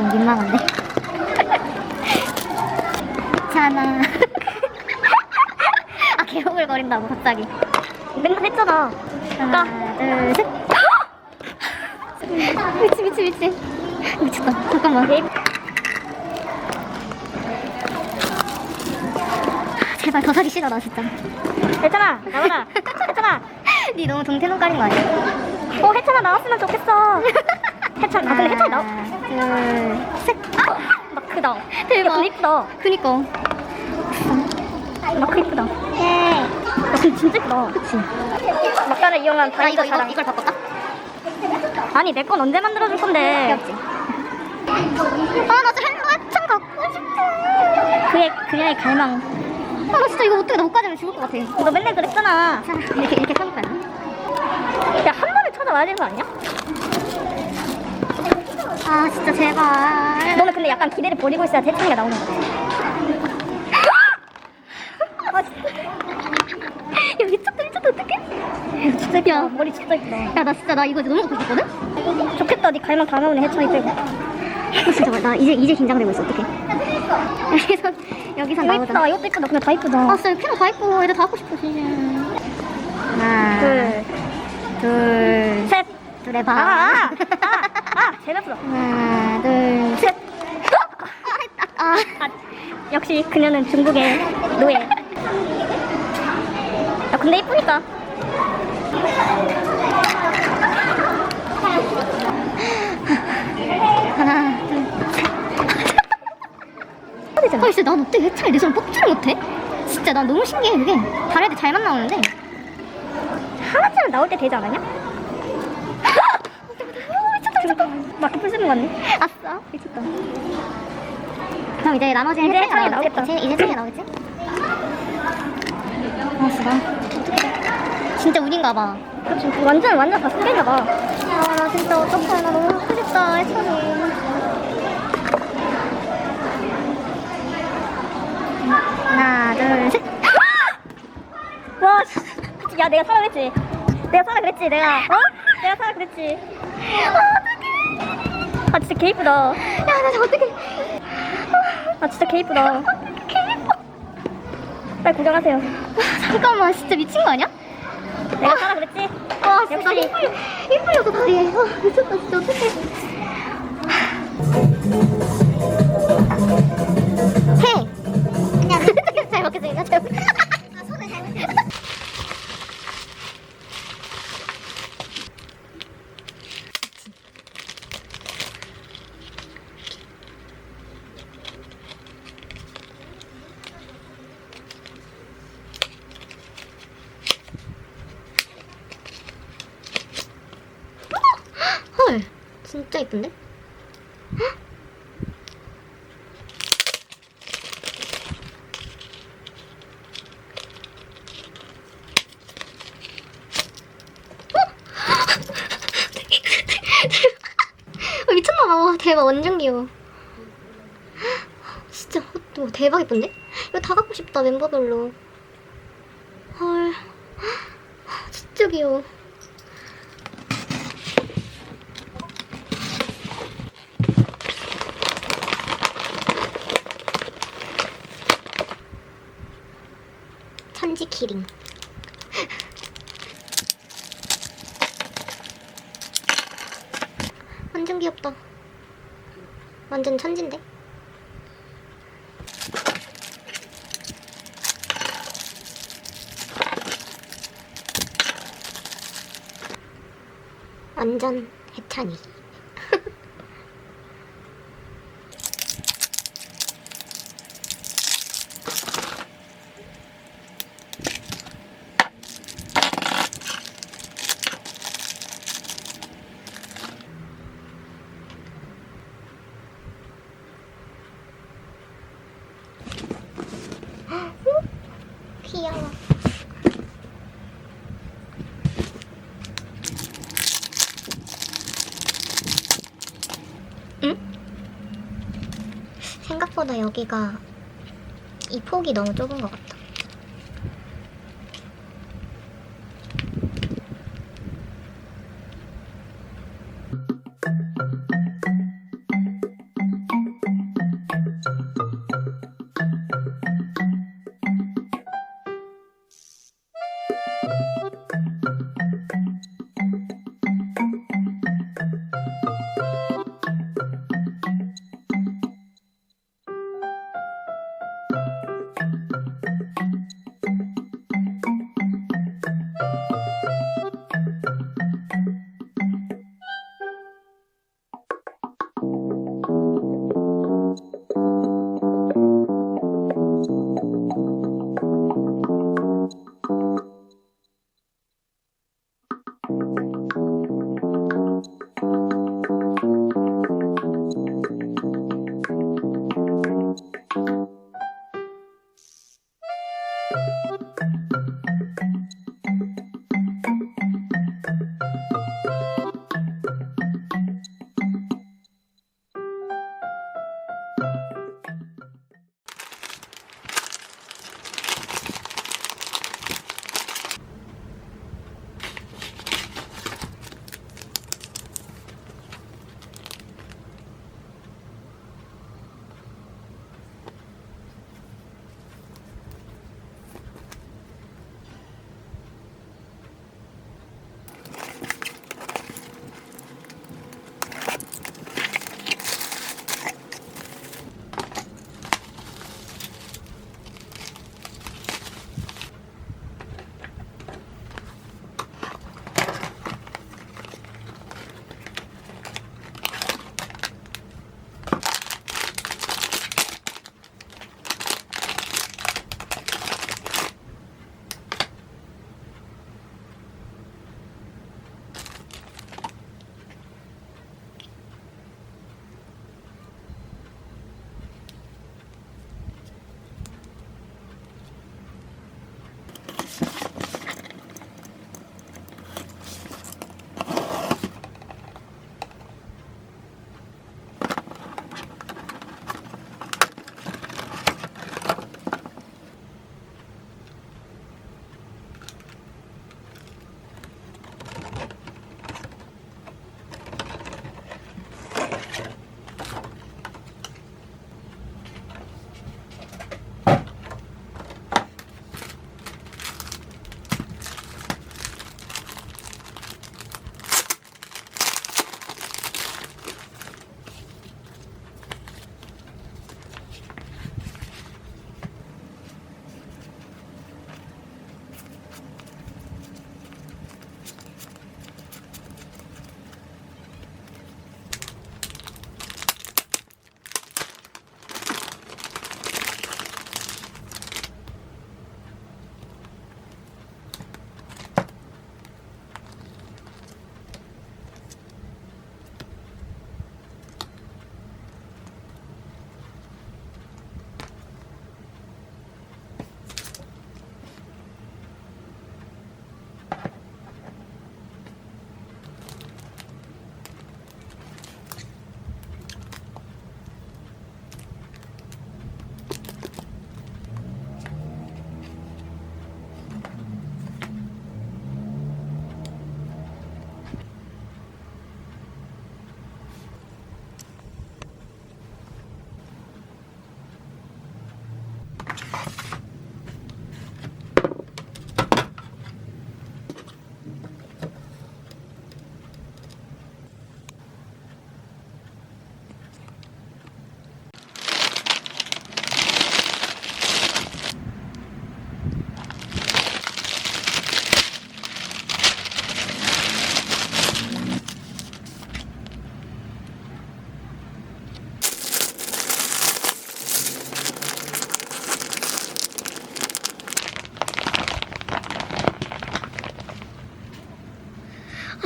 너무 민망한데? 괜찮아. 아, 개호글거린다고, 갑자기. 맨날 했잖아. 하나, 둘, 셋. 미치, 미치, 미치. 미쳤다. 잠깐만. 제발 더 사기 싫어, 나 진짜. 했잖아. 나와라. 했잖아. 니 너무 동태눈 깔린 거 아니야? 어, 해찬아 나왔으면 좋겠어. 해찬, 아, 근데 해찬이 나와. 둘, 셋. 아! 마크다. 야, 대박. 근데 이쁘다. 그니까. 마크 이쁘다. 예. 야, 근데 진짜 이쁘다. 그치. 막간을 이용한 나 다이거 이거, 이거, 자랑. 이걸 바꿨다? 아니, 내 건 언제 만들어줄 건데. 귀엽지? 아, 나 진짜 한참 갖고 싶어. 그의, 그녀의 갈망. 아, 나 진짜 이거 어떻게 나 못 가지면 죽을 것 같아. 너 맨날 그랬잖아. 자, 이렇게, 이렇게 타볼까요? 야, 한 번에 찾아와야 되는 거 아니야? 아, 진짜 제발. 너는 근데 약간 기대를 버리고 있어야 대충이가 나오는 거야. 아, 진짜. 야, 미쳤다, 미쳤다, 어떡해? 진짜. 야. 머리 진짜 이쁘다. 야, 나 진짜 나 이거 너무 갖고 싶거든? 좋겠다. 네 갈망 다 나오네, 해찬이 빼고. 아, 진짜 나 이제, 이제 긴장되고 있어, 어떡해. 여기서, 여기서 이거 나오자. 이쁘다. 이것도 이쁘다. 근데 다 이쁘다. 아, 진짜 피노 다 있고, 애들 다 갖고 싶어, 진짜. 하나, 둘, 둘, 셋. 둘의 아, 반. 아, 아, 아, 제일 예쁘다. 하나, 둘, 셋. 아, 아, 역시 그녀는 중국의 노예. 야, 근데 이쁘니까. 하나, 둘. 예쁘잖아. 아, 진짜 난 어떻게 해찬이 내 손을 뽑지를 못해? 진짜 난 너무 신기해, 그게. 다른 애들 잘 만 나오는데. 하나쯤은 나올 때 되지 않았냐? 미쳤다. 막풀 쓰는 거 같네. 아싸. 미쳤다. 그럼 이제 나머지 이제 해찬이가 해찬이 나오겠다. 이제, 이제 해찬이가 나오겠지? 아, 진짜. 진짜 운인가 봐. 그렇지. 완전, 완전 다 숨겼나 봐. 아, 나 진짜 어떡해. 나 너무 하고 싶다, 해찬이. 하나, 둘, 셋. 와, 씨. 야, 내가 사라 그랬지. 내가 사라 그랬지, 내가. 어? 내가 사라 그랬지. 아, 진짜 개 이쁘다. 야, 나 어떡해. 아, 진짜 개 이쁘다. 빨리 구경하세요. 아, 잠깐만, 진짜 미친 거 아니야? 내가 사라 그랬지? 와, 진짜 역시. 힘 풀려, 힘 풀려서 다리. 아, 미쳤다, 진짜 어떡해. 해. 그 이쁜데? 어, 미쳤나봐. 와, 대박. 완전 귀여워. 진짜 어, 대박 이쁜데? 이거 다 갖고 싶다, 멤버별로. 헐. 진짜 귀여워. 천지 키링. 완전 귀엽다. 완전 천진데? 완전 해찬이. 귀여워. 응? 생각보다 여기가 이 폭이 너무 좁은 것 같아.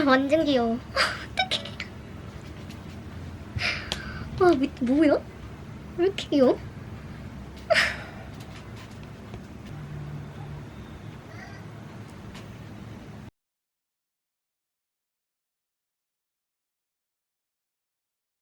완전 귀여워. 어떡해. 와, 미, 뭐야? 왜 이렇게 귀여워?